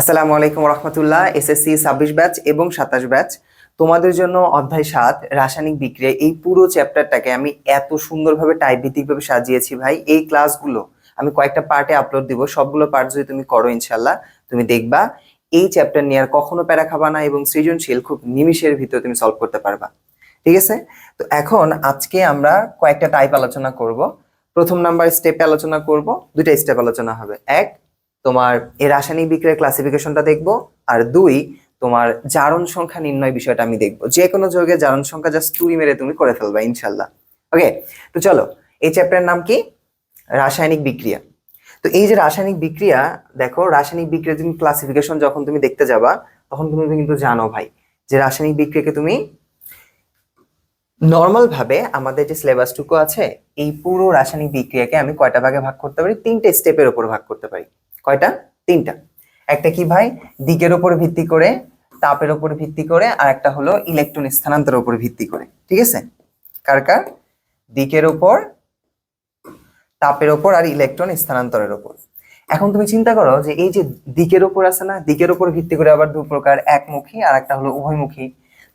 আসসালামু আলাইকুম রহমতুল্লাহ এসএসসি ছাব্বিশ ব্যাচ এবং সাতাশ ব্যাচ। তোমাদের জন্য অধ্যায় সাত, রাসায়নিক বিক্রিয়া। এই পুরো চ্যাপ্টারটাকে আমি এত সুন্দরভাবে টাইপ ভিত্তিকভাবে সাজিয়েছি ভাই। এই ক্লাসগুলো আমি কয়েকটা পার্টে আপলোড দিব। সবগুলো পার্ট যদি তুমি করো ইনশাল্লাহ তুমি দেখবা, এই চ্যাপ্টার নিয়ে আর কখনো প্যারা খাবা না এবং সৃজনশীল, খুব নিমিষের ভিতরে তুমি সলভ করতে পারবা। ঠিক আছে? তো এখন আজকে আমরা কয়েকটা টাইপ আলোচনা করব। প্রথম নাম্বার স্টেপে আলোচনা করব। দুইটা স্টেপ আলোচনা হবে। এক তোমার এই রাসায়নিক বিক্রিয়ার ক্লাসিফিকেশনটা দেখব, আর দুই, তোমার জারণ সংখ্যা নির্ণয় বিষয়টা আমি দেখব। যে কোনো যৌগের জারণ সংখ্যা জাস্ট তুড়ি মেরে তুমি করে ফেলবা, ইনশাল্লাহ। ওকে তো চলো, এই চ্যাপ্টারের নাম কি? রাসায়নিক বিক্রিয়া। তো এই যে রাসায়নিক বিক্রিয়া, দেখো, রাসায়নিক বিক্রিয়া তুমি ক্লাসিফিকেশন যখন তুমি দেখতে যাবা, তখন তুমি কিন্তু জানো ভাই, যে রাসায়নিক বিক্রিয়াকে তুমি নর্মাল ভাবে আমাদের যে সিলেবাসটুকু আছে, এই পুরো রাসায়নিক বিক্রিয়াকে আমি কয়টা ভাগে ভাগ করতে পারি? তিনটে স্টেপের উপর ভাগ করতে পারি। কয়টা? তিনটা। একটা কি ভাই? দিকের উপর ভিত্তি করে, তাপের উপর ভিত্তি করে, আর একটা হলো ইলেকট্রন স্থানান্তরের উপর ভিত্তি করে। ঠিক আছে? কার কার? দিকের উপর, তাপের উপর, আর ইলেকট্রন স্থানান্তরের উপর। এখন তুমি চিন্তা করো যে এই যে দিকের উপর আছে না, দিকের উপর ভিত্তি করে আবার দু প্রকার, একমুখী আর একটা হলো উভয়মুখী।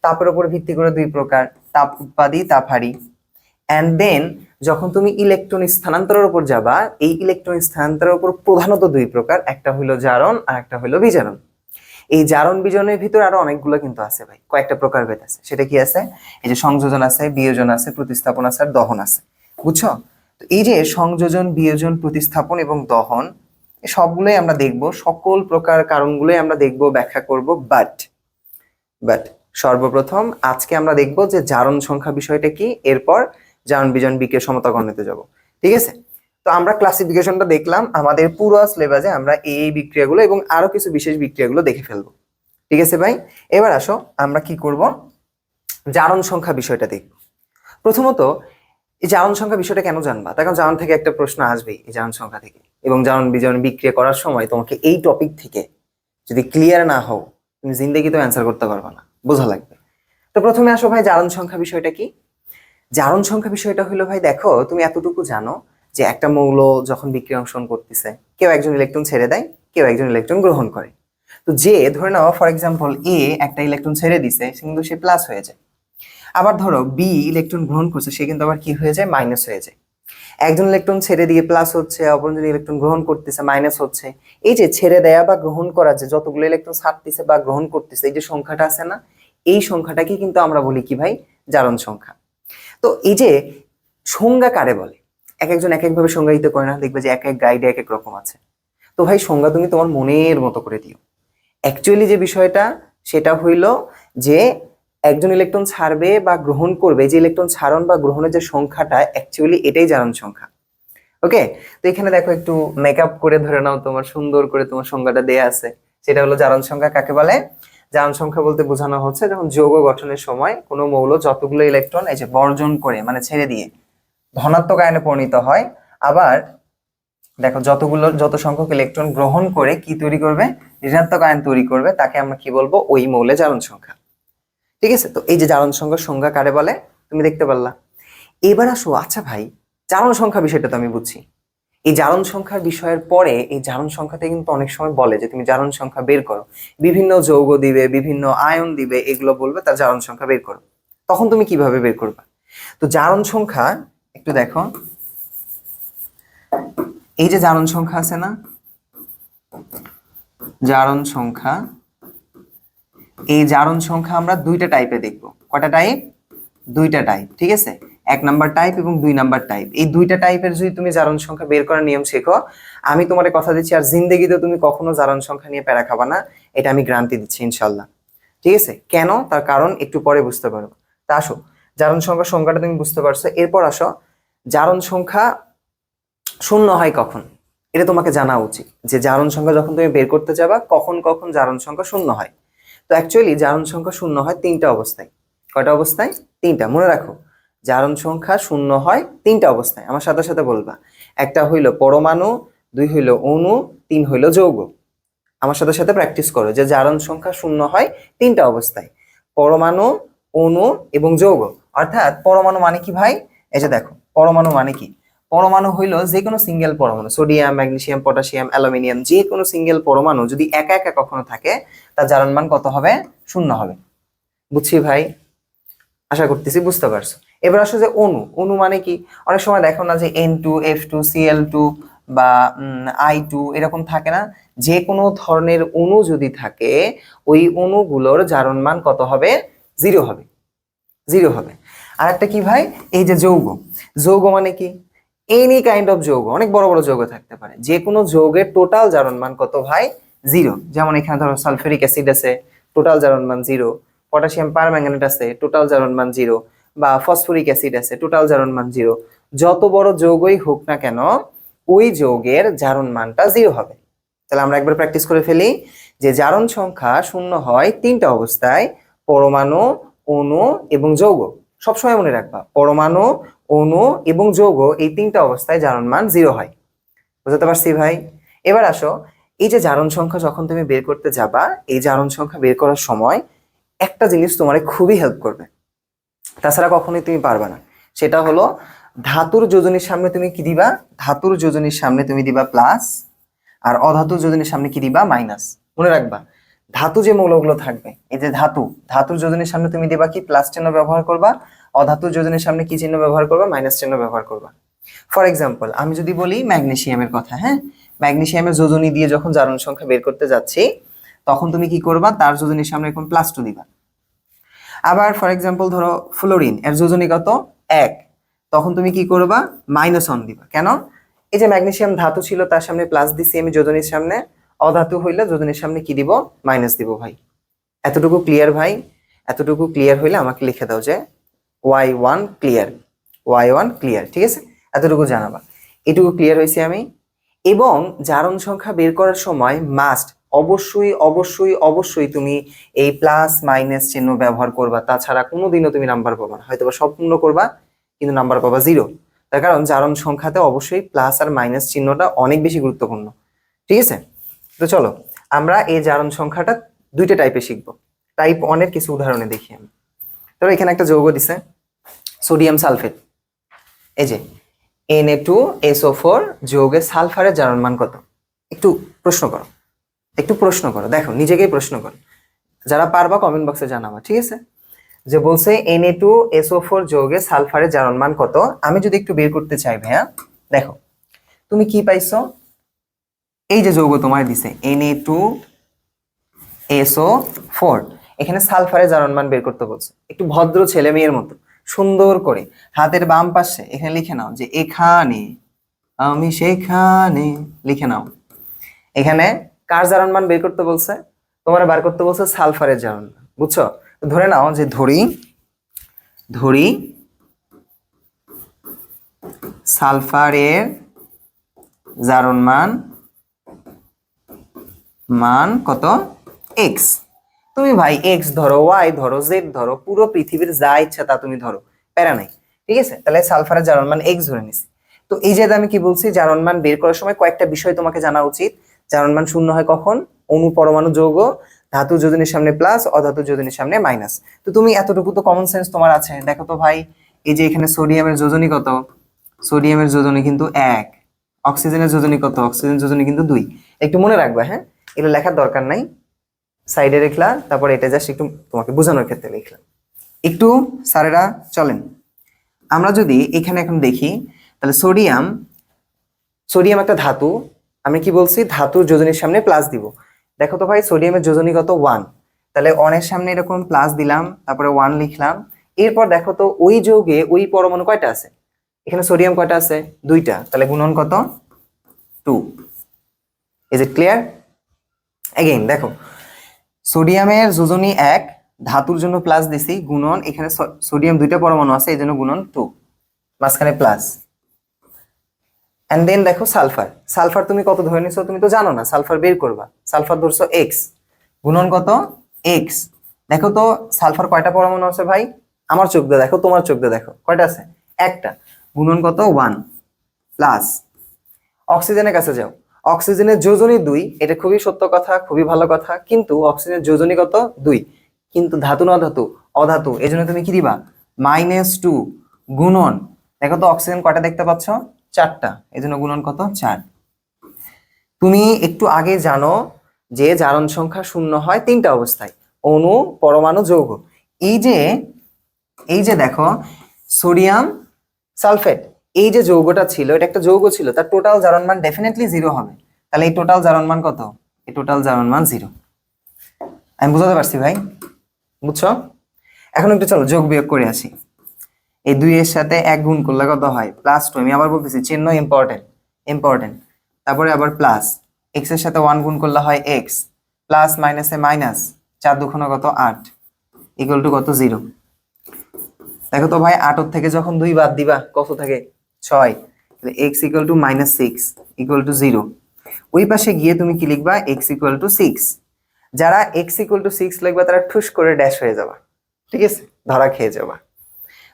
তাপের উপর ভিত্তি করে দুই প্রকার, তাপ উৎপাদী তাপহারী অ্যান্ড দেন যখন তুমি ইলেকট্রন স্থানান্তরের উপর যাবা, এই ইলেকট্রন স্থানান্তরের উপর প্রধানত দুই প্রকার, একটা হইল জারণ আর একটা হইল বিজারণ। এই জারণ বিজনের ভিতর আরও অনেকগুলো কিন্তু আছে ভাই, কয়েকটা প্রকার ভেদ আছে। সেটা কি আছে? এই যে সংযোজন আছে, বিয়োজন আছে, প্রতিস্থাপন আছে আর দহন আছে। বুঝছ? তো এই যে সংযোজন, বিয়োজন, প্রতিস্থাপন এবং দহন সবগুলোই আমরা দেখব, সকল প্রকার কারণগুলোই আমরা দেখব, ব্যাখ্যা করব বাট বাট সর্বপ্রথম আজকে আমরা দেখব যে জারণ সংখ্যা বিষয়টা কি, এরপর জারণ বিজন বিক্রিয়া সমতা গণিতে যাব। ঠিক আছে? তো আমরা ক্লাসিফিকেশনটা দেখলাম, আমাদের পুরো সিলেবাসে আমরা এই এই বিক্রিয়াগুলো এবং আরও কিছু বিশেষ বিক্রিয়াগুলো দেখে ফেলব। ঠিক আছে ভাই? এবার আসো, আমরা কি করব? জারণ সংখ্যা বিষয়টা দেখব। প্রথমত, এই জারণ সংখ্যা বিষয়টা কেন জানবা? তার কারণ জারণ থেকে একটা প্রশ্ন আসবেই এই জারণ সংখ্যা থেকে। এবং জারণ বিজন বিক্রিয়া করার সময় তোমাকে এই টপিক থেকে যদি ক্লিয়ার না হও, তুমি জিন্দগি তো অ্যান্সার করতে পারবে না। বোঝা লাগবে। তো প্রথমে আসো ভাই, জারণ সংখ্যা বিষয়টা কি? জারণ সংখ্যা বিষয়টা হলো, ভাই, দেখো, তুমি এতটুকু জানো যে একটা মৌল যখন বিক্রিয়া অংশগ্রহণ করতেছে, কেউ একজন ইলেকট্রন ছেড়ে দেয়, কেউ একজন ইলেকট্রন গ্রহণ করে। তো যে, ধরে নাও ফর এক্সাম্পল এ একটা ইলেকট্রন ছেড়ে দিছে, সে কিন্তু সে প্লাস হয়ে যায়। আবার ধরো বি ইলেকট্রন গ্রহণ করছে, সে কিন্তু আবার কি হয়ে যায়? মাইনাস হয়ে যায়। একজন ইলেকট্রন ছেড়ে দিয়ে প্লাস হচ্ছে, অপরজন ইলেকট্রন গ্রহণ করতেছে মাইনাস হচ্ছে। এই যে, ছেড়ে দেয়া বা গ্রহণ করা যে, যতগুলো ইলেকট্রন ছাড়তেছে বা গ্রহণ করতেছে, এই যে সংখ্যাটা আছে না, এই সংখ্যাটাকে কিন্তু আমরা বলি কি, ভাই? জারণ সংখ্যা। তো এই যে সংজ্ঞা কারে বলে? এক একজন এক একভাবে সংজ্ঞায়িত করে না, দেখবে যে এক এক গাইডে এক এক রকম আছে। তো ভাই, সংজ্ঞা তুমি তোমার মনের মতো করে দিও। অ্যাকচুয়ালি যে বিষয়টা, সেটা হইল যে একজন ইলেকট্রন ছাড়বে বা গ্রহণ করবে, যে ইলেকট্রন ছাড়ন বা গ্রহণের যে সংখ্যাটা অ্যাকচুয়ালি এটাই জারণ সংখ্যা। ওকে তো এখানে দেখো একটু মেকআপ করে ধরে নাও তোমার, সুন্দর করে তোমার সংজ্ঞাটা দেয়া আছে। সেটা হলো জারণ সংখ্যা কাকে বলে? জারণ সংখ্যা বলতে বোঝানো হচ্ছে, যখন যৌগ গঠনের সময় কোনো মৌল যতগুলো ইলেকট্রন এই যে বর্জন করে মানে ছেড়ে দিয়ে, ধনাত্মক আয়নে পরিণত হয়, আবার দেখো যতগুলো, যত সংখ্যক ইলেকট্রন গ্রহণ করে কি তৈরি করবে? ঋণাত্মক আয়ন তৈরি করবে, তাকে আমরা কি বলব? ওই মৌলে জারণ সংখ্যা। ঠিক আছে? তো এই যে জারণ সংখ্যার সংজ্ঞা কারে বলে? তুমি দেখতে পারলা। এবার আসো আচ্ছা ভাই, জারণ সংখ্যা বিষয়টা তো আমি বুঝছি। এই জারণ সংখ্যার বিষয়ের পরে, এই জারণ সংখ্যাতে কিন্তু অনেক সময় বলে যে তুমি জারণ সংখ্যা বের করো। বিভিন্ন যৌগ দিবে, বিভিন্ন আয়ন দিবে, এগুলো বলবে, তার জারণ সংখ্যা বের করো। তখন তুমি কীভাবে বের করবে? তো জারণ সংখ্যা, একটু দেখো। এই যে জারণ সংখ্যা আছে না? জারণ সংখ্যা, এই জারণ সংখ্যা আমরা দুইটা টাইপে দেখব। কটা টাইপ দুইটা টাইপ ঠিক আছে? এক নাম্বার টাইপ এবং দুই নাম্বার টাইপ এই দুইটা টাইপের যদি তুমি জারণ সংখ্যা বের করার নিয়ম শেখো, আমি তোমার কথা দিচ্ছি আর জিন্দগিতে তুমি কখনো জারণ সংখ্যা নিয়ে প্যারা খাবা না, এটা আমি গ্রান্তি দিচ্ছি ইনশাল্লাহ ঠিক আছে? কেন? তার কারণ একটু পরে বুঝতে পারব তা আসো, জারণ সংখ্যা সংখ্যাটা তুমি বুঝতে পারছ। এরপর আসো, জারণ সংখ্যা শূন্য হয় কখন? এটা তোমাকে জানা উচিত যে জারণ সংখ্যা যখন তুমি বের করতে যাবা, কখন কখন জারণ সংখ্যা শূন্য হয়। তো অ্যাকচুয়ালি জারণ সংখ্যা শূন্য হয় তিনটা অবস্থায়। কয়টা অবস্থায়? তিনটা। মনে রাখো জারণ সংখ্যা শূন্য হয় তিনটা অবস্থায়। আমার সাথে সাথে বলবা, একটা হইল পরমাণু, দুই হইল অণু, তিন হইল যৌগ। আমার সাথে সাথে প্র্যাকটিস করো যে জারণ সংখ্যা শূন্য হয় তিনটা অবস্থায়, পরমাণু, অণু এবং যৌগ। অর্থাৎ পরমাণু মানে কি ভাই? এই যে দেখো, পরমাণু মানে কি? পরমাণু হইল যে কোনো সিঙ্গেল পরমাণু সোডিয়াম ম্যাগনেসিয়াম পটাশিয়াম অ্যালুমিনিয়াম যে কোনো সিঙ্গেল পরমাণু যদি একা একা কখনো থাকে, তার জারণ মান কত হবে? শূন্য হবে। বুঝছি ভাই? আশা করতেছি বুঝতে পারছ। এবার আসো যে অণু অণু মানে কি? অনেক সময় দেখো না যে N two F two CL two বা আই টু এরকম থাকে না? যে কোনো ধরনের অণু যদি থাকে, ওই অণুগুলোর জারণ মান কত হবে? জিরো হবে। জিরো হবে। আর একটা কি ভাই? এই যে যৌগ। যৌগ মানে কি? এনি কাইন্ড অফ যৌগ, অনেক বড় বড় যৌগ থাকতে পারে। যে কোনো যৌগের টোটাল জারণ মান কত ভাই? জিরো। যেমন এখানে ধরো সালফেরিক অ্যাসিড আছে টোটাল জারণ মান জিরো। পটাশিয়াম পারম্যাঙ্গানেট আছে টোটাল জারণ মান জিরো। বা ফসফরিক অ্যাসিড আছে টোটাল জারণ মান জিরো যত বড় যৌগই হোক না কেন, ওই যৌগের জারণ মানটা জিরো হবে। তাহলে আমরা একবার প্র্যাকটিস করে ফেলি যে জারণ সংখ্যা শূন্য হয় তিনটা অবস্থায়, পরমাণু, অণু এবং যৌগ। সবসময় মনে রাখবা, পরমাণু, অণু এবং যৌগ এই তিনটা অবস্থায় জারণ মান জিরো হয়। বুঝতে পারছি ভাই? এবার আসো, এই যে জারণ সংখ্যা যখন তুমি বের করতে যাবা, এই জারণ সংখ্যা বের করার সময় একটা জিনিস তোমার খুবই হেল্প করবে। তাছাড়া কখনোই তুমি পারবে না। সেটা হলো ধাতুর যোজনীর সামনে তুমি কি দিবা? ধাতুর যোজনীর সামনে তুমি দিবা প্লাস আর অধাতুর যোজনীর সামনে কি দিবা? মাইনাস মনে রাখবা, ধাতু যে মৌলগুলো থাকবে, এই যে ধাতু, ধাতুর যোজনীর সামনে তুমি দিবা কি? প্লাস চিহ্ন ব্যবহার করবা, অধাতুর যোজনীর সামনে কি চিহ্ন ব্যবহার করবা? মাইনাস চিহ্ন ব্যবহার করবা। ফর এক্সাম্পল আমি যদি বলি ম্যাগনেসিয়ামের কথা হ্যাঁ? ম্যাগনেসিয়ামের যোজনী দিয়ে যখন জারণ সংখ্যা বের করতে যাচ্ছি, তখন তুমি কি করবা? তার যোজনীর সামনে এখন প্লাস টু দিবা। আবার ফর এক্সাম্পল ধরো ফ্লোরিন এর যোজনী কত? এক। তখন তুমি কি করবা? মাইনাস অন দিবা। কেন? এই যে ম্যাগনেসিয়াম ধাতু ছিল, তার সামনে প্লাস দিছি আমি যোজনীর সামনে। অধাতু হইলে যোজনীর সামনে কি দিব? মাইনাস দিব ভাই। এতটুকু ক্লিয়ার ভাই? এতটুকু ক্লিয়ার হইলে আমাকে লিখে দাও যে Y one clear Y one clear ঠিক আছে? এতটুকু জানাবা। এটুকু ক্লিয়ার হয়েছে আমি। এবং জারণ সংখ্যা বের করার সময় মাস্ট অবশ্যই অবশ্যই অবশ্যই তুমি এই প্লাস মাইনাস চিহ্ন ব্যবহার করবা। তাছাড়া কোনোদিনও তুমি নাম্বার পাবা না। হয়তো বা সম্পূর্ণ করবা, কিন্তু নাম্বার পাবা জিরো তার কারণ জারণ সংখ্যাতে অবশ্যই প্লাস আর মাইনাস চিহ্নটা অনেক বেশি গুরুত্বপূর্ণ। ঠিক আছে? তো চলো, আমরা এই জারণ সংখ্যাটা দুইটা টাইপে শিখব। টাইপ ওয়ানের কিছু উদাহরণে দেখি আমি। ধরো এখানে একটা যৌগ দিছে সোডিয়াম সালফেট এই যে এনএ টু এসও ফোর যৌগে সালফারের জারণ মান কত? একটু প্রশ্ন করো। একটু প্রশ্ন করো, দেখো, নিজেকেই প্রশ্ন করো। যারা পারবা কমেন্ট বক্সে জানাবা, ঠিক আছে? যে বলছে এনএ টু এসও ফোর যৌগে সালফারের জারণ মান কত? আমি যদি একটু বের করতে চাই, ভাইয়া, দেখো, তুমি কি পাইছো? এই যে যৌগ তোমার দিছে এনএ টু এসও ফোর এখানে সালফারের জারণ মান বের করতে বলছে। একটু ভদ্র ছেলে মেয়ের মতো, সুন্দর করে। হাতের বাম পাশে, এখানে লিখে নাও যে, এখানে, আমি সেখানে, লিখে নাও। এখানে কার জারণ মান বের করতে বলছে? তোমার বার করতে বলছে সালফারের জারণ বুঝছ? ধরে নাও যে ধরি ধরি সালফারের জারণ মান মান কত? এক্স তুমি ভাই এক্স ধরো ওয়াই ধরো জেড ধরো, পুরো পৃথিবীর যা ইচ্ছা তা তুমি ধরো, প্যারা নাই, ঠিক আছে? তাহলে সালফারের জারণ মান এক্স ধরে নিছি। তো এই যে আমি কি বলছি? জারণ মান বের করার সময় কয়েকটা বিষয় তোমাকে জানা উচিত। জারণ মান শূন্য হয় কখন? অনু পরমাণু যৌগ, ধাতু যোজনীর সামনে প্লাস অধাতু যোজনীর সামনে মাইনাস তো তুমি এতটুকু তো কমন সেন্স তোমার আছে। দেখো তো ভাই, এই যে এখানে সোডিয়ামের যোজনী কত? সোডিয়ামের যোজনী কিন্তু এক। অক্সিজেনের যোজনী কত? অক্সিজেন যোজনী কিন্তু দুই। একটু মনে রাখবা হ্যাঁ? এটা লেখার দরকার নাই। সাইডে রেখলা, তারপর এটা জাস্ট একটু তোমাকে বোঝানোর ক্ষেত্রে লিখলাম একটু স্যারেরা চলেন। আমরা যদি এখানে এখন দেখি, তাহলে সোডিয়াম সোডিয়াম একটা ধাতু আমি কি বলছি? ধাতুর যোজনীর সামনে প্লাস দিব। দেখো তো ভাই সোডিয়ামের যোজনী কত? ওয়ান তাহলে অনের সামনে এরকম প্লাস দিলাম, তারপরে ওয়ান লিখলাম। এরপর দেখো তো ওই যৌগে ওই পরমাণু কয়টা আছে? এখানে সোডিয়াম কয়টা আছে? দুইটা। তাহলে গুণন কত? Two is it clear again দেখো সোডিয়ামের যোজনী এক, ধাতুর জন্য প্লাস দিছি, গুণন, এখানে সোডিয়াম দুইটা পরমাণু আছে, এই জন্য গুণন টু মাঝখানে প্লাস এন্ড দেন দেখো সালফার। সালফার তুমি কত ধরে নিছো তুমি তো জানো না, সালফার বের করবা। সালফার ধরছো এক্স গুণন কত? এক্স দেখো তো, সালফার কয়টা পরমাণু আছে ভাই? আমার চোখ দিয়ে দেখো, তোমার চোখ দিয়ে দেখো। কয়টা আছে? একটা। গুণন কত? ওয়ান প্লাস অক্সিজেনের কাছে যাও। অক্সিজেনের যোজনী দুই, এটা খুবই সত্য কথা, খুবই ভালো কথা, কিন্তু অক্সিজেনের যোজনী কত? দুই। কিন্তু ধাতু না ধাতু, অধাতু এই জন্য তুমি কি দিবা? মাইনাস টু গুণন। দেখো তো, অক্সিজেন কয়টা দেখতে পাচ্ছ? চারটা। এই জন্য গুণন কত? চার। তুমি একটু আগে জানো যে জারণ সংখ্যা শূন্য হয় তিনটা অবস্থায় অণু পরমাণু, যৌগ। এই যে এই যে দেখো, সোডিয়াম সালফেট, এই যে যৌগটা ছিল, এটা একটা যৌগ ছিল, তার টোটাল জারণ মান ডেফিনেটলি জিরো হবে। তাহলে এই টোটাল জারণ মান কত? এই টোটাল জারণ মান জিরো আমি বুঝাতে পারছি ভাই? বুঝছ? এখন একটু চলো, যোগ বিয়োগ করে আসি। এই দুইয়ের সাথে এক গুণ করলে কত হয়? প্লাস টু আমি আবার বলতেছি, চিহ্ন ইম্পর্টেন্ট ইম্পর্টেন্ট তারপরে আবার প্লাস এক্সের সাথে ওয়ান গুণ করলে হয় এক্স প্লাস মাইনাসে মাইনাস চার দুখনো কত? আট ইকুয়াল টু কত? জিরো দেখো তো ভাই, আটর থেকে যখন দুই বাদ দিবা, কত থাকে? ছয়। X equal to minus six equal to zero ওই পাশে গিয়ে তুমি কি লিখবা? এক্স ইকুয়াল টু সিক্স যারা এক্স ইকুয়াল টু সিক্স লিখবা, তারা ঠুস করে ড্যাশ হয়ে যাবা। ঠিক আছে? ধরা খেয়ে যাবা।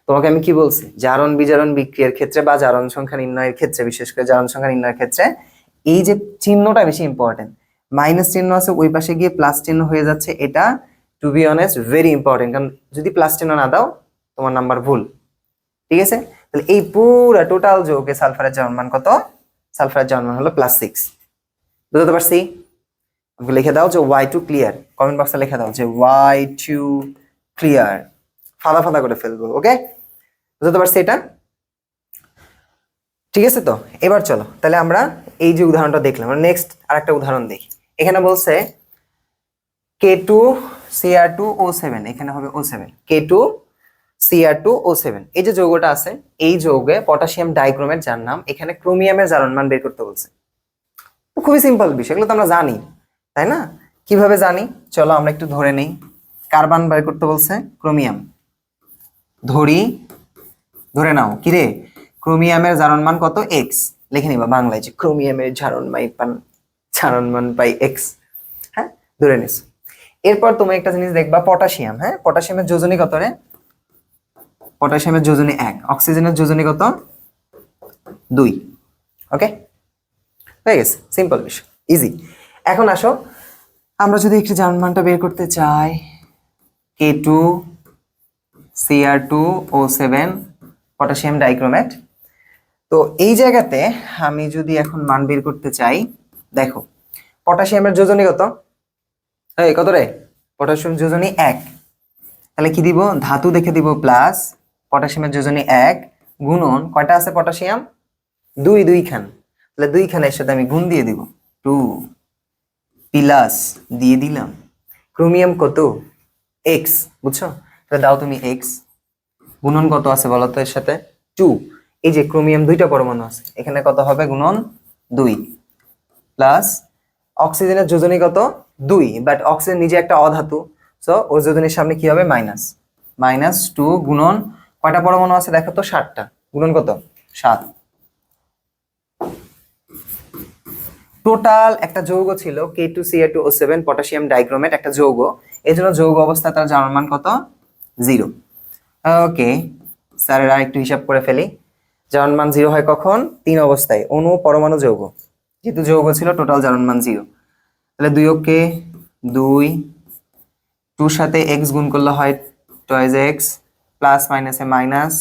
তোমাকে আমি কি বলছি? জারণ বিজারণ বিক্রিয়ার ক্ষেত্রে বা জারণ সংখ্যা নির্ণয়ের ক্ষেত্রে, বিশেষ করে জারণ সংখ্যা নির্ণয়ের ক্ষেত্রে, এই যে চিহ্নটা বেশি ইম্পর্টেন্ট মাইনাস চিহ্ন আছে ওই পাশে গিয়ে প্লাস চিহ্ন হয়ে যাচ্ছে, এটা to be honest very important কারণ যদি প্লাস চিহ্ন না দাও, তোমার নাম্বার ভুল। ঠিক আছে? তাহলে এই পুরো টোটাল যোগে সালফারের জারণ মান কত? সালফারের জারণ মান হলো প্লাস সিক্স বুঝতে পারছি? আমাকে লিখে দাও যে ওয়াই টু ক্লিয়ার কমেন্ট বক্সে লিখে দাও যে ওয়াই টু ক্লিয়ার ফাদা ফাদা করে ফেলব ওকে বুঝতে পারছি এটা? ঠিক আছে তো? এবার চলো, তাহলে আমরা এই যে উদাহরণটা দেখলাম নেক্সট আরেকটা উদাহরণ দেখি। এখানে বলছে K two CR two O seven এখানে হবে O seven K two CR two O seven এই যে যৌগটা আছে, এই যৌগে পটাশিয়াম ডাইক্রোমেট যার নাম, এখানে ক্রোমিয়ামের জারণ মান বের করতে বলছে। খুবই সিম্পল বিষয়, এগুলো তো আমরা জানি, তাই না? কীভাবে জানি? চলো আমরা একটু ধরে নেই। কার্বন বের করতে বলছে ক্রোমিয়াম। ধরি ধরে নাও কিরে ক্রোমিয়ামের জারণ মান কত? এক্স লিখে নিবা বাংলায় যে ক্রোমিয়ামের জারণ মাই পান, জারণ মান পাই এক্স হ্যাঁ? ধরে নিস। এরপর তুমি একটা জিনিস দেখবা, পটাশিয়াম। হ্যাঁ? পটাশিয়ামের যোজনী কত রে? পটাশিয়ামের যোজনী এক। অক্সিজেনের যোজনী কত? দুই। ওকে হয়ে গেছে। সিম্পল বিষয়। ইজি এখন আসো। আমরা যদি একটু জারণ মানটা বের করতে চাই K two CR two O seven potassium dichromate. তো এই জায়গাতে আমি যদি এখন মান বের করতে চাই, দেখো, পটাশিয়ামের যোজনী কত? এই কত রে? পটাশিয়াম যোজনী এক। তাহলে কি দিব? ধাতু দেখে দিব প্লাস পটাশিয়ামের যোজনী এক গুণন কয়টা আছে পটাশিয়াম? দুই দুই খান তাহলে দুই খানের সাথে আমি গুণ দিয়ে দিব টু প্লাস দিয়ে দিলাম। ক্রোমিয়াম কত? এক্স, বুঝছ? তাহলে দাও তুমি এক্স। গুণন কত আছে বলো তো এর সাথে? টু এই যে ক্রোমিয়াম দুইটা পরমাণু আছে। এখানে কত হবে? গুণন দুই। প্লাস অক্সিজেনের যোজনী কত? দুই। বাট অক্সিজেন নিজে একটা অধাতু। সো ওর যোজনীর সামনে কি হবে? মাইনাস মাইনাস টু গুণন কয়টা পরমাণু আছে দেখো তো? ষাটটা গুণন কত? সাত। টোটাল একটা যৌগ ছিল K two C two O seven potassium dichromate একটা যৌগ। এই জন্য যৌগ অবস্থা তার জারণ মান কত? জিরো ওকে স্যারেরা একটু হিসাব করে ফেলি। জারণ মান জিরো হয় কখন? তিন অবস্থায়। অণু পরমাণু, যৌগ। যেহেতু যৌগ ছিল টোটাল জারণ মান জিরো। তাহলে দুই ওকে দুই, টুর সাথে এক্স গুণ করলে হয় টয়েজ এক্স প্লাস মাইনাসে মাইনাস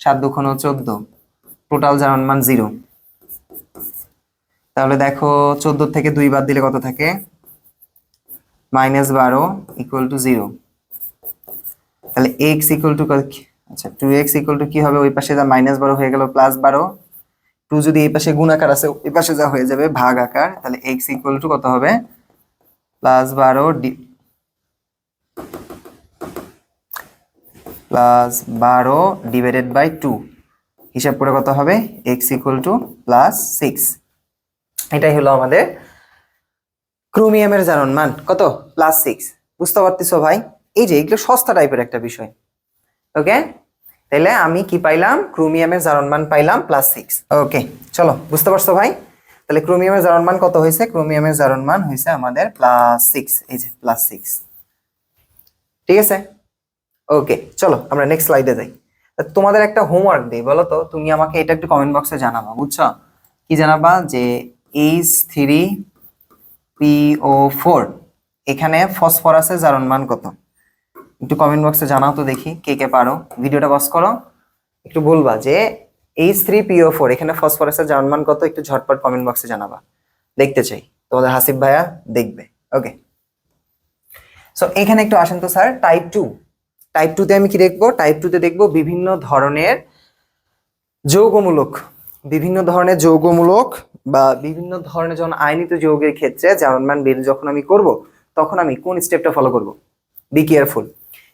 সাত দুখন চোদ্দ। টোটাল জারণ মান জিরো। তাহলে দেখো চোদ্দ থেকে দুই বাদ দিলে কত থাকে? মাইনাস বারো ইকুয়াল টু জিরো তাহলে এক্স ইকুয়াল টু আচ্ছা টু এক্স ইকুয়াল টু কি হবে? ওই পাশে যা মাইনাস বারো হয়ে গেল প্লাস বারো। টু যদি এই পাশে গুণ আকার আছে, ওই পাশে যা হয়ে যাবে, ভাগ আকার, তাহলে এক্স ইকুয়াল টু কত হবে? প্লাস বারো ডি প্লাস বারো ডিভাইডেড বাই টু হিসাব করে কত হবে? X equal to plus six এটাই হলো আমাদের ক্রোমিয়ামের জারণ মান। কত? প্লাস সিক্স বুঝতে পারতেছো ভাই? এই যে, এগুলো সস্তা টাইপের একটা বিষয়। ওকে তাহলে আমি কি পাইলাম? ক্রোমিয়ামের জারণ মান পাইলাম প্লাস সিক্স ওকে চলো, বুঝতে পারছ ভাই? তাহলে ক্রোমিয়ামের জারণ মান কত হয়েছে? ক্রোমিয়ামের জারণ মান হয়েছে আমাদের প্লাস সিক্স এই যে প্লাস সিক্স ঠিক আছে? ওকে চলো, আমরা নেক্সট স্লাইডে যাই। তোমাদের একটা হোমওয়ার্ক দিই, বলো তো? তুমি আমাকে এটা একটু কমেন্ট বক্সে জানাবা, বুঝছ? কি জানাবা? যে এইচ থ্রি পিও ফোর এখানে ফসফরাসের জারণ মান কত? একটু কমেন্ট বক্সে জানাও তো দেখি কে কে পারো। ভিডিওটা বস করো। একটু বলবা যে এইচ থ্রি পিও ফোর এখানে ফসফরাসের জার্মান কত? একটু ঝটপট কমেন্ট বক্সে জানাবা। দেখতে চাই। তোমাদের হাসিফ ভাইয়া দেখবে। ওকে সো এখানে একটু আসেন তো স্যার টাইপ টু টাইপ টুতে আমি কি দেখব? টাইপ টুতে দেখব বিভিন্ন ধরনের যৌগমূলক, বিভিন্ন ধরনের যৌগমূলক বা বিভিন্ন ধরনের যখন আইনিত যৌগের ক্ষেত্রে জার্মান বের যখন আমি করব, তখন আমি কোন স্টেপটা ফলো করব? বি কেয়ারফুল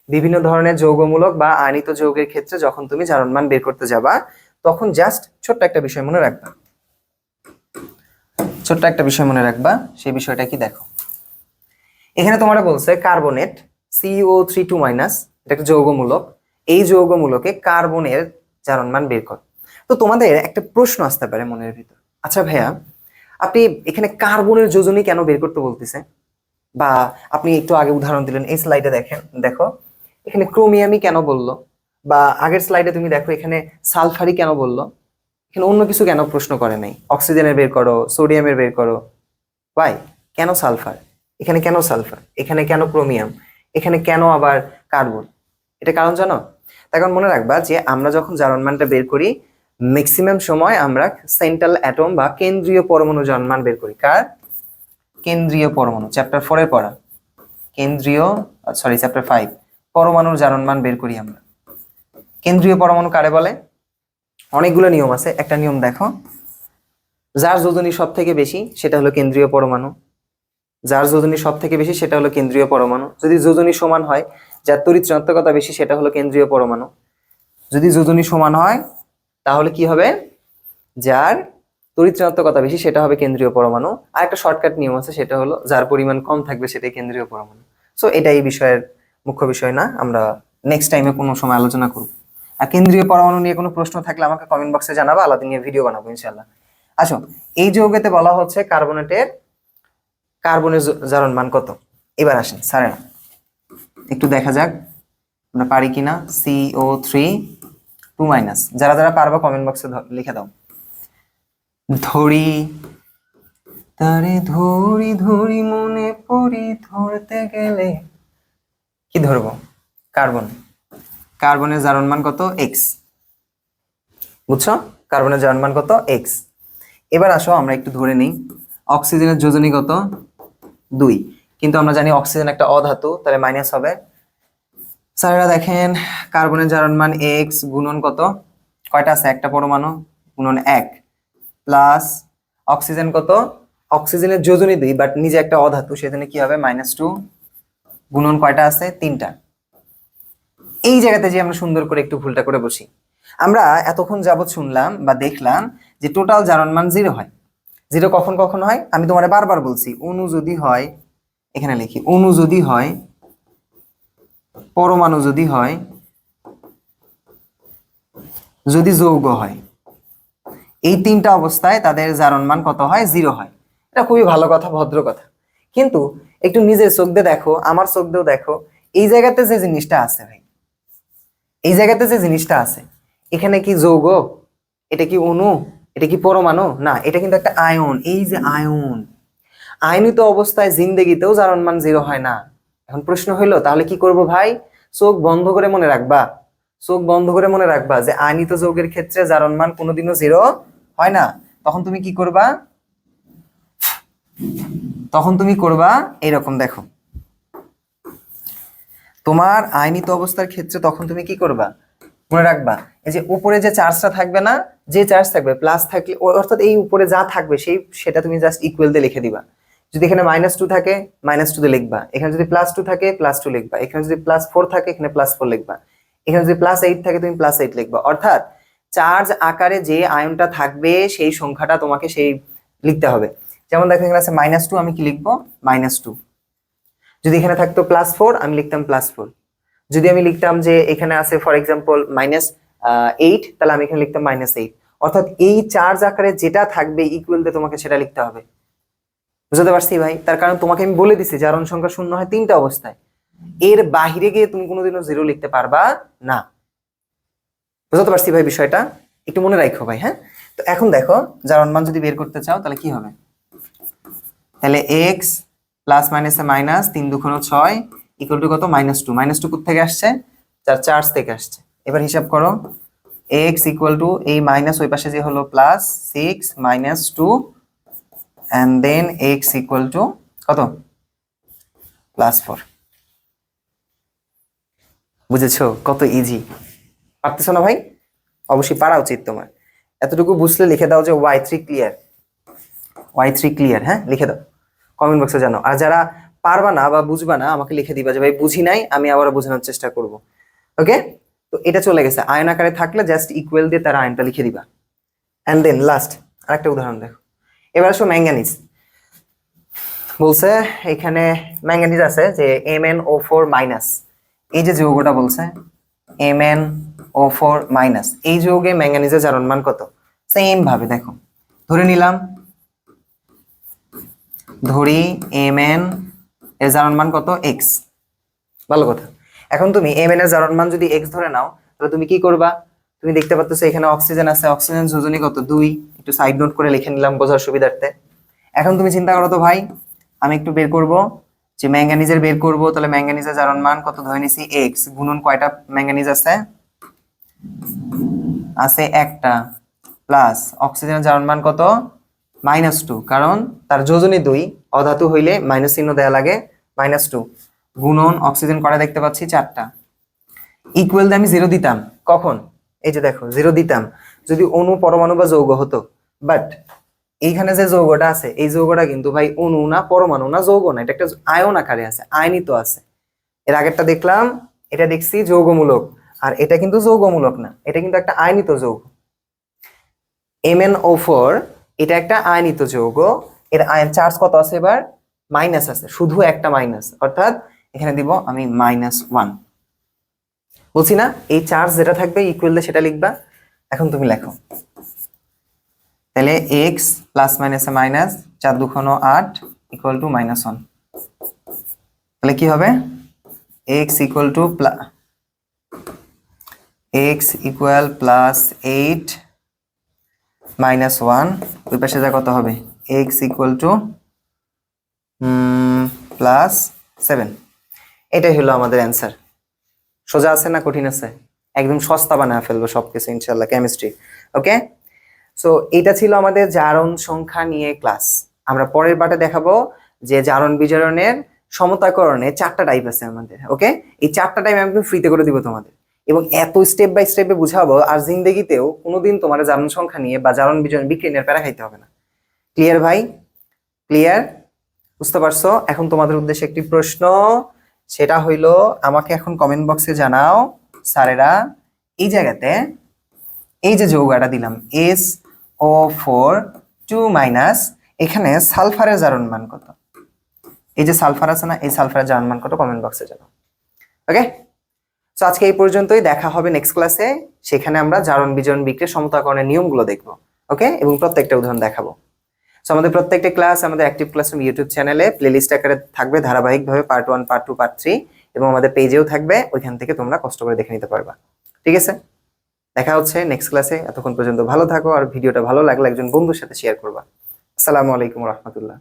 বিভিন্ন ধরনের যৌগমূলক বা আনিত যৌগের ক্ষেত্রে যখন তুমি জার্মান বের করতে যাবা, তখন জাস্ট ছোট্ট একটা বিষয় মনে রাখবা। ছোট্ট একটা বিষয় মনে রাখবা, সেই বিষয়টা কি দেখো। এখানে তোমরা বলছে carbonate CO three two minus এটা একটা যৌগমূলক। এই যৌগমূলকে কার্বনের জারণ মান বের কর। তো তোমাদের একটা প্রশ্ন আসতে পারে মনের ভিতর। আচ্ছা ভাইয়া, আপনি এখানে কার্বনের যোজনী কেন বের করতে বলতেছে বা আপনি একটু আগে উদাহরণ দিলেন, এই স্লাইডে দেখেন, দেখো। এখানে ক্রোমিয়ামই কেন বলল? বা আগের স্লাইডে তুমি দেখো এখানে সালফারি কেন বলল? এখানে অন্য কিছু কেন প্রশ্ন করে নাই? অক্সিজেনের বের করো সোডিয়ামের বের করো। ভাই কেন সালফার এখানে কেন সালফার এখানে কেন ক্রোমিয়াম এখানে কেন আবার কার্বন এটা কারণ জানো? কারণ মনে রাখবা যে আমরা যখন জারণমানটা বের করি ম্যাক্সিমাম সময় আমরা সেন্ট্রাল অ্যাটম বা কেন্দ্রীয় পরমাণু জারণমান বের করি। কার? কেন্দ্রীয় পরমাণু চ্যাপ্টার ফোরে পড়া। কেন্দ্রীয় সরি চ্যাপ্টার ফাইভ পরমাণুর জারণমান বের করি আমরা। কেন্দ্রীয় পরমাণু কারে বলে? অনেকগুলো নিয়ম আছে। একটা নিয়ম দেখো। যার যোজনী সব থেকে বেশি, সেটা হলো কেন্দ্রীয় পরমাণু। যার যোজনী সব থেকে বেশি, সেটা হলো কেন্দ্রীয় পরমাণু। যদি যোজনী সমান হয়, যার তড়িৎ ঋণাত্মকতা বেশি, সেটা হলো কেন্দ্রীয় পরমাণু। যদি যোজনী সমান হয়, তাহলে কি হবে? যার তড়িৎ ঋণাত্মকতা বেশি, সেটা হবে কেন্দ্রীয় পরমাণু। আর একটা শর্টকাট নিয়ম আছে, সেটা হলো যার পরিমাণ কম থাকবে, সেটাই কেন্দ্রীয় পরমাণু। সো এটাই বিষয়ের মুখ্য বিষয় না, আমরা নেক্সট টাইমে কোনো সময় আলোচনা করব। আর কেন্দ্রীয় পরমাণু নিয়ে কোনো প্রশ্ন থাকলে আমাকে কমেন্ট বক্সে জানাব আলাদা নিয়ে ভিডিও বানাবো ইনশাল্লাহ আসো, এই যৌগেতে বলা হচ্ছে কার্বনেটের কার্বনের জারণ মান কত? এবার আসেন স্যারেরা একটু দেখা যাক, আমরা পারি কিনা? সিও থ্রি টু মাইনাস যারা যারা পারবা কমেন্ট বক্সে লিখে দাও। ধরি, তারে ধরি ধরি, মনে পড়ি, ধরতে গেলে কি ধরবো? কার্বন। কার্বনের জারণ মান কত? এক্স বুঝছ? কার্বনের জারণ মান কত? এক্স এবার আসো, আমরা একটু ধরে নিই। অক্সিজেনের যোজনী কত? দুই। কিন্তু আমরা জানি অক্সিজেন একটা অধাতু, তাহলে মাইনাস হবে। স্যারেরা দেখেন, কার্বনের জারণ মান এক্স গুণন কত? কয়টা আছে? একটা পরমাণু, গুণন এক। প্লাস অক্সিজেন কত? অক্সিজেনের যোজনী দুই বাট নিজে একটা অধাতু সেখানে কি হবে? মাইনাস টু গুণন কয়টা আছে? তিনটা। এই জায়গাতে যে আমরা সুন্দর করে একটু ভুলটা করে বসি। আমরা এতক্ষণ যাবৎ শুনলাম বা দেখলাম যে টোটাল জারণ মান জিরো হয়। জিরো কখন কখন হয়? আমি তোমার বারবার বলছি অণু যদি হয়, এখানে লিখি অণু যদি হয়, পরমাণু যদি হয়, যদি যৌগ হয়, এই তিনটা অবস্থায় তাদের জারণ মান কত হয়? জিরো হয়। এটা খুবই ভালো কথা, ভদ্র কথা। কিন্তু একটু নিজের চোখ দিয়ে দেখো, আমার চোখ দিয়েও দেখো, এই জায়গাতে যে জিনিসটা আছে ভাই, এই জায়গাতে যে জিনিসটা আছে, এখানে কি যৌগ? এটা কি অণু? এটা কি পরমাণু? না, এটা কিন্তু একটা আয়ন, এই যে আয়ন। আয়নিত অবস্থায় জিন্দেগিতেও জারণ মান জিরো হয় না। এখন প্রশ্ন হইল, তাহলে কি করব ভাই? চোখ বন্ধ করে মনে রাখবা। চোখ বন্ধ করে মনে রাখবা যে আয়নিত যৌগের ক্ষেত্রে জারণ মান কোনোদিনও জিরো হয় না। তখন তুমি কি করবা? তখন তুমি করবা এরকম, দেখো। তোমার আইনিত অবস্থার ক্ষেত্রে তখন তুমি কি করবা? মনে রাখবা, এই যে উপরে যে চার্জটা থাকবে না, যে চার্জ থাকবে প্লাস থাকলে অর্থাৎ এই উপরে যা থাকবে, সেই, সেটা তুমি জাস্ট ইকুয়াল দিয়ে লিখে দিবা। যদি এখানে মাইনাস টু থাকে মাইনাস টু দিয়ে লিখবা। এখানে যদি প্লাস টু থাকে প্লাস টু লিখবা। এখানে যদি প্লাস ফোর থাকে, এখানে প্লাস ফোর লিখবা। এখানে যদি প্লাস এইট থাকে, তুমি প্লাস এইট লিখবা। অর্থাৎ চার্জ আকারে যে আয়নটা থাকবে, সেই সংখ্যাটা তোমাকে সেই লিখতে হবে। যেমন দেখো এখানে আছে মাইনাস টু আমি কি লিখব? মাইনাস টু যদি এখানে থাকতো প্লাস ফোর আমি লিখতাম প্লাস ফোর যদি আমি লিখতাম যে এখানে আছে ফর এক্সাম্পল মাইনাস এইট তাহলে আমি এখানে লিখতাম মাইনাস এইট অর্থাৎ এই চার্জ আকারে যেটা থাকবে ইকুয়াল দিয়ে তোমাকে সেটা লিখতে হবে। বুঝতে পারছি ভাই? তার কারণ তোমাকে আমি বলে দিছি, জারণ সংখ্যা শূন্য হয় তিনটা অবস্থায়। এর বাহিরে গিয়ে তুমি কোনোদিনও জিরো লিখতে পারবা না। বুঝতে পারছি ভাই বিষয়টা? একটু মনে রাখো ভাই হ্যাঁ? তো এখন দেখো জারণ মান যদি বের করতে চাও, তাহলে কি হবে? তাহলে এক্স প্লাস মাইনাসে মাইনাস তিন দুগুণ ছয় ইকুয়াল টু কত? মাইনাস টু মাইনাস টু থেকে আসছে? যার চার্জ থেকে আসছে। এবার হিসাব করো। এক্স ইকুয়াল টু এই মাইনাস ওই পাশে যে হলো plus six minus two and then x equal to কত? প্লাস ফোর বুঝেছ? কত ইজি পারতেছো না ভাই? অবশ্যই পারা উচিত তোমার। এতটুকু বুঝলে লিখে দাও যে Y three clear Y three clear হ্যাঁ? লিখে দাও। কমেন্ট বক্সে জানো। আর যারা পারবা না বা বুঝবা না, আমাকে লিখে দিবা যে, ভাই, বুঝি নাই, আমি আবার বোঝানোর চেষ্টা করব। ওকে তো এটা চলে গেছে। আয়ন আকারে থাকলে জাস্ট ইকুয়াল দিয়ে তার আয়নটা লিখে দিবা। অ্যান্ড দেন লাস্ট আরেকটা উদাহরণ দেখো। এবার আসো ম্যাঙ্গানিজ বলছে এখানে ম্যাঙ্গানিজ আছে যে M N O four minus এই যে যৌগটা বলছে M N O four minus এই যৌগে ম্যাঙ্গানিজের জারণ মান কত? সেম ভাবে, দেখো। ধরে নিলাম ধরি এম এন এর জারণ মান কত? এক্স ভালো কথা। এখন তুমি এম এন এর জারণ মান যদি এক্স ধরে নাও, তাহলে তুমি কি করবা? তুমি দেখতে পাচ্ছ এখানে অক্সিজেন আছে। অক্সিজেন যোজনী কত? দুই। একটু সাইড নোট করে লিখে নিলাম বোঝার সুবিধার্থে। এখন তুমি চিন্তা করো তো ভাই, আমি একটু বের করব। যে ম্যাঙ্গানিজের বের করব, তাহলে ম্যাঙ্গানিজের জারণ মান কত? ধরে নিছি এক্স গুণন কয়টা ম্যাঙ্গানিজ আছে? আছে একটা। প্লাস অক্সিজেনের জারণ মান কত? মাইনাস টু, কারণ তার যোজনী দুই, অধাতু হইলে মাইনাস চিহ্ন দেওয়া লাগে, মাইনাস টু। গুণন অক্সিজেন করা দেখতে পাচ্ছি চারটা। ইকুয়াল আমি জিরো দিতাম। কখন? এই যে দেখো জিরো দিতাম। যদি অণু পরমাণু বা যৌগ হতো। বাট এইখানে যে যৌগটা আছে, এই যৌগটা কিন্তু ভাই অণু না পরমাণু না যৌগ না, এটা একটা আয়ন আকারে আছে, আয়নিত আছে। এর আগেরটা দেখলাম, এটা দেখছি যৌগমূলক। আর এটা কিন্তু যৌগমূলক না, এটা কিন্তু একটা আয়নিত যৌগ। এম এন ও ফোর এটা একটা আয়নিত যৌগ, এর আয়ন চার্জ কত আছে এবার? মাইনাস আছে, শুধু একটা মাইনাস অর্থাৎ এখানে দিব আমি মাইনাস ওয়ান বলছি না, এই চার্জ যেটা থাকবে ইকুয়াল সেটা লিখবা। এখন তুমি লেখো। তাহলে এক্স প্লাস মাইনাসে মাইনাস চার দুখানো আট ইকুয়াল টু মাইনাস ওয়ান তাহলে কি হবে? X equal to x equal plus eight minus one ওই পাশে যা কত হবে? X equal to plus seven এটাই হলো আমাদের অ্যান্সার সোজা আছে না কঠিন আছে? একদম সস্তা বানায় ফেলব সবকিছু ইনশাল্লাহ কেমিস্ট্রি ওকে সো এটা ছিল আমাদের জারণ সংখ্যা নিয়ে ক্লাস আমরা পরের পাঠে দেখাবো যে জারণ বিজারণের সমতাকরণে চারটা টাইপ আছে আমাদের ওকে এই চারটা টাইপ আমি ফ্রিতে করে দিব তোমাদের। এবং এত স্টেপ বাই স্টেপে বুঝাবো, আর জিন্দগিতেও কোনোদিন তোমার জারণ সংখ্যা নিয়ে বা জারণ বিজারণ বিক্রিয়ার প্যারা খাইতে হবে না। ক্লিয়ার ভাই? ক্লিয়ার বুঝতে পারছ? এখন তোমাদের উদ্দেশ্যে একটি প্রশ্ন। সেটা হইল, আমাকে এখন কমেন্ট বক্সে জানাও, স্যারেরা। এই জায়গাতে এই যে যৌগাটা দিলাম S O four two minus এখানে সালফারের জারণ মান কত? এই যে সালফার আছে না, এই সালফারের জারণ মান কত? কমেন্ট বক্সে জানাও। ওকে তো আজকে এই পর্যন্তই। দেখা হবে নেক্সট ক্লাসে সেখানে আমরা জারণ বিজারণ বিক্রিয়ার সমতাকরণের নিয়মগুলো দেখব। ওকে এবং প্রত্যেকটা উদাহরণ দেখাবো। সো আমাদের প্রত্যেকটা ক্লাস আমাদের অ্যাক্টিভ ক্লাসরুম ইউটিউব চ্যানেলে প্লেলিস্ট আকারে থাকবে ধারাবাহিকভাবে part one part two part three এবং আমাদের পেজেও থাকবে। ওইখান থেকে তোমরা কষ্ট করে দেখে নিতে পারবা। ঠিক আছে? দেখা হচ্ছে নেক্সট ক্লাসে এতক্ষণ পর্যন্ত ভালো থাকো আর ভিডিওটা ভালো লাগলে একজন বন্ধুর সাথে শেয়ার করবা। আসসালামু আলাইকুম রহমতুল্লাহ।